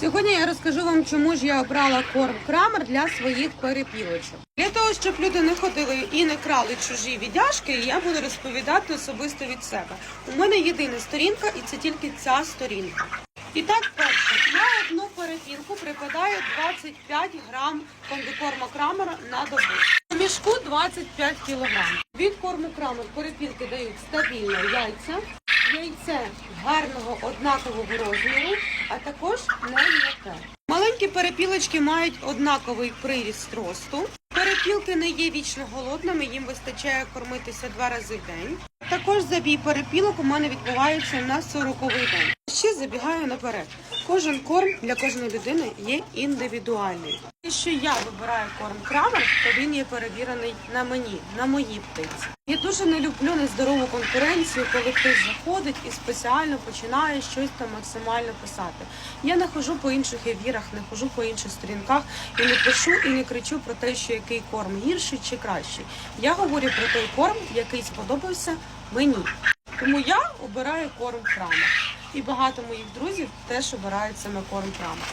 Сьогодні я розкажу вам, чому ж я обрала корм крамер для своїх перепілочок. Для того, щоб люди не ходили і не крали чужі віддяшки, я буду розповідати особисто від себе. У мене єдина сторінка, і це тільки ця сторінка. І так, перше, на одну перепілку припадає 25 грам комбікорму крамера на добу. У мішку 25 кілограм. Від корму крамер перепілки дають стабільно яйця, яйце гарного однакового розміру, а також не м'яке. Маленькі перепілочки мають однаковий приріст росту. Перепілки не є вічно голодними, їм вистачає кормитися два рази в день. Також забій перепілок у мене відбувається на 40-й день. Ще забігаю наперед. Кожен корм для кожної людини є індивідуальний. Якщо я вибираю корм крамер, то він є перевірений на мені, на моїй птиці. Я дуже не люблю нездорову конкуренцію, коли хтось заходить і спеціально починає щось там максимально писати. Я не хожу по інших ефірах, не хожу по інших сторінках і не пишу і не кричу про те, що який корм гірший чи кращий. Я говорю про той корм, який сподобався мені. Тому я обираю корм крамер. І багато моїх друзів теж обирають саме корм крамер.